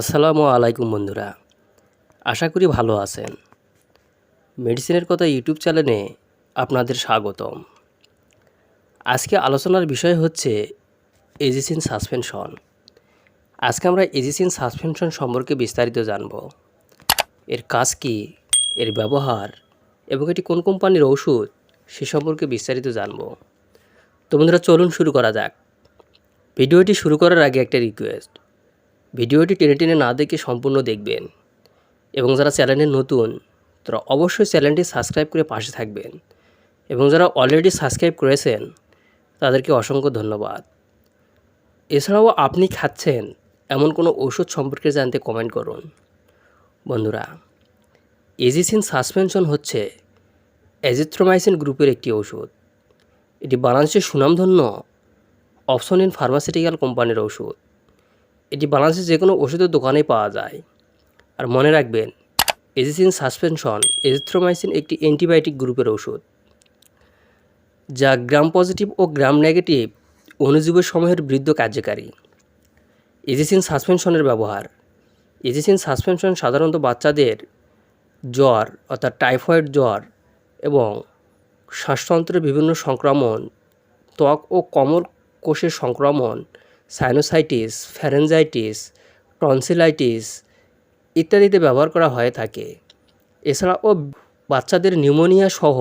আসসালামু আলাইকুম বন্ধুরা। আশা করি ভালো আছেন। মেডিসিনের কথা ইউটিউব চ্যানেলে আপনাদের স্বাগতম। আজকে আলোচনার বিষয় হচ্ছে এজিসিন সাসপেনশন। আজকে আমরা এজিসিন সাসপেনশন সম্পর্কে বিস্তারিত জানব। এর কাজ কী, এর ব্যবহার এবং এটি কোন কোম্পানির ওষুধ, সে সম্পর্কে বিস্তারিত জানব। তো বন্ধুরা, চলুন শুরু করা যাক। ভিডিওটি শুরু করার আগে একটা রিকোয়েস্ট ভিডিওটি টেনে টেনে না দেখে সম্পূর্ণ দেখবেন। এবং যারা চ্যানেলে নতুন, তারা অবশ্যই চ্যানেলটি সাবস্ক্রাইব করে পাশে থাকবেন। এবং যারা অলরেডি সাবস্ক্রাইব করেছেন, তাদেরকে অসংখ্য ধন্যবাদ। এছাড়াও আপনি খাচ্ছেন এমন কোনো ওষুধ সম্পর্কে জানতে কমেন্ট করুন। বন্ধুরা, এজিসিন সাসপেনশন হচ্ছে অ্যাজিথ্রোমাইসিন গ্রুপের একটি ওষুধ। এটি বাংলাদেশের সুনামধন্য অপশন ইন ফার্মাসিউটিক্যাল কোম্পানির ওষুধ। এটি বাংলাদেশের যে কোনো ওষুধের দোকানে পাওয়া যায়। আর মনে রাখবেন এজিসিন সাসপেনশন এজিথ্রোমাইসিন একটি অ্যান্টিবায়োটিক গ্রুপের ওষুধ। যা গ্রাম পজিটিভ ও গ্রাম নেগেটিভ অণুজীবের সমূহের বৃদ্ধ কার্যকারী। এজিসিন সাসপেনশনের ব্যবহার। এজিসিন সাসপেনশন সাধারণত বাচ্চাদের জ্বর অর্থাৎ টাইফয়েড জ্বর এবং শ্বাসতন্ত্রের বিভিন্ন সংক্রমণ, ত্বক ও কমর কোষের সংক্রমণ সাইনোসাইটিস ফ্যারেঞ্জাইটিস টনসিলাইটিস ইত্যাদিতে ব্যবহার করা হয়ে থাকে। এছাড়াও বাচ্চাদের নিউমোনিয়া সহ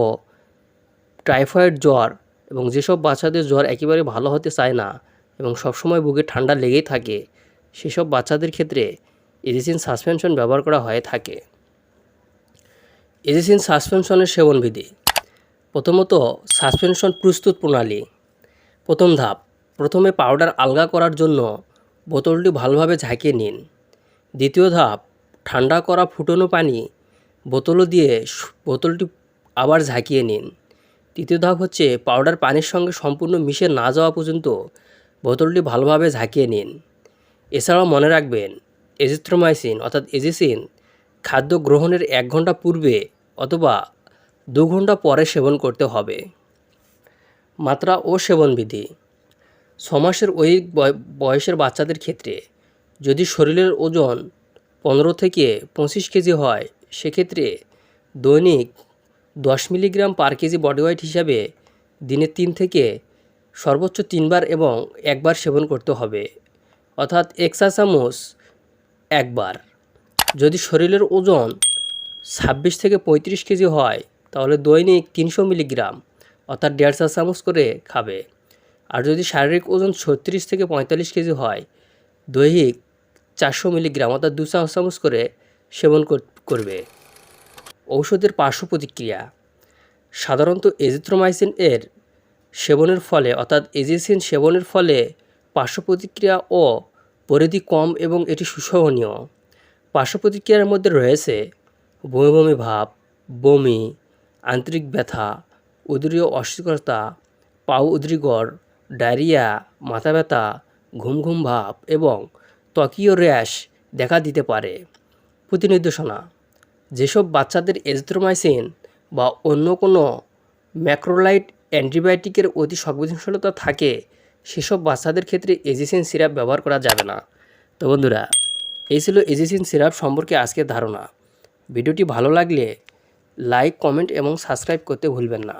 টাইফয়েড জ্বর এবং যেসব বাচ্চাদের জ্বর একেবারে ভালো হতে চায় না এবং সবসময় বুকে ঠান্ডা লেগেই থাকে, সেসব বাচ্চাদের ক্ষেত্রে এজিসিন সাসপেনশন ব্যবহার করা হয়ে থাকে। এজিসিন সাসপেনশনের সেবনবিধি। প্রথমত সাসপেনশন প্রস্তুত প্রণালী। প্রথম ধাপ প্রথমে পাউডার আলগা করার জন্য বোতলটি ভালোভাবে ঝাঁকিয়ে নিন। দ্বিতীয় ধাপ, ঠান্ডা করা ফুটনো পানি বোতলও দিয়ে বোতলটি আবার ঝাঁকিয়ে নিন। তৃতীয় ধাপ হচ্ছে পাউডার পানির সঙ্গে সম্পূর্ণ মিশে না যাওয়া পর্যন্ত বোতলটি ভালোভাবে ঝাঁকিয়ে নিন। এছাড়াও মনে রাখবেন, এজিথ্রোমাইসিন অর্থাৎ এজিসিন খাদ্য গ্রহণের এক ঘণ্টা পূর্বে অথবা দু ঘণ্টা পরে সেবন করতে হবে। মাত্রা ও সেবনবিধি। মাসের অধিক বয়- বয়সের বাচ্চাদের ক্ষেত্রে যদি শরীরের ওজন পনেরো থেকে পঁচিশ কেজি হয়, সেক্ষেত্রে দৈনিক দশ milligram per kg body weight হিসাবে দিনে তিন থেকে সর্বোচ্চ তিনবার এবং একবার সেবন করতে হবে। অর্থাৎ এক চামচ একবার। যদি শরীরের ওজন ছাব্বিশ থেকে পঁয়ত্রিশ কেজি হয়, তাহলে দৈনিক তিনশো মিলিগ্রাম, অর্থাৎ দেড় চা চামচ করে খাবে। আর যদি শারীরিক ওজন ছত্রিশ থেকে পঁয়তাল্লিশ কেজি হয়, দৈহিক চারশো মিলিগ্রাম অর্থাৎ দু চামচ করে সেবন কর- করবে। ঔষধের পার্শ্ব প্রতিক্রিয়া, সাধারণত এজিথ্রোমাইসিন এর সেবনের ফলে অর্থাৎ এজিসিন সেবনের ফলে পার্শ্ব প্রতিক্রিয়া ও পরিধি কম এবং এটি সুসহনীয়। পার্শ্ব প্রতিক্রিয়ার মধ্যে রয়েছে বমি বমি ভাব, বমি, আন্তরিক ব্যথা, উদরীয় অস্বস্তিকরতা পাও উদ্রিগর ডায়রিয়া মাথা ব্যথা ঘুম ঘুম ভাব এবং ত্বকীয় র্যাশ দেখা দিতে পারে। প্রতিনির্দেশনা, যেসব বাচ্চাদের এজিথ্রোমাইসিন বা অন্য কোনো ম্যাক্রোলাইট অ্যান্টিবায়োটিকের অতি সংবেদনশীলতা থাকে, সেসব বাচ্চাদের ক্ষেত্রে এজিসিন সিরাপ ব্যবহার করা যাবে না। তো বন্ধুরা, এই ছিল এজিসিন সিরাপ সম্পর্কে আজকের ধারণা। ভিডিওটি ভালো লাগলে লাইক, কমেন্ট এবং সাবস্ক্রাইব করতে ভুলবেন না।